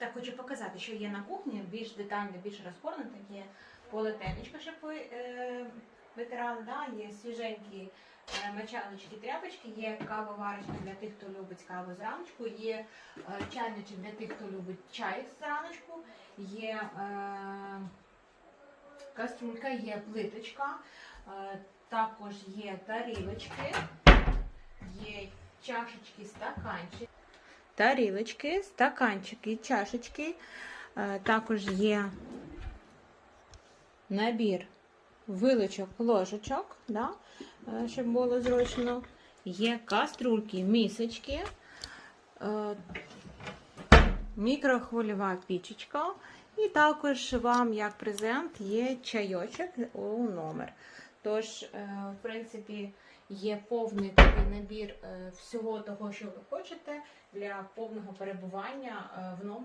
Так, хочу показати, що є на кухні, більш детально, більш розгорнуто, є полотенечко, щоб ви е, витирали, да? є свіженькі е, мочалочки, тряпочки, є кавоварочка для тих, хто любить каву зраночку, є е, чайничок для тих, хто любить чай зраночку, є е, каструлька, є плиточка, е, також є тарілочки, є чашечки, стаканчики. Тарілочки, стаканчики, чашечки. Е, Також є набір вилочок, ложечок, да? е, щоб було зручно. Є каструльки, місочки, е, мікрохвильова пічечка. І також вам, як презент, є чайочок у номер. Тож, е, в принципі, є повний такий набір е, всього того, що ви хочете для повного перебування е, в номері.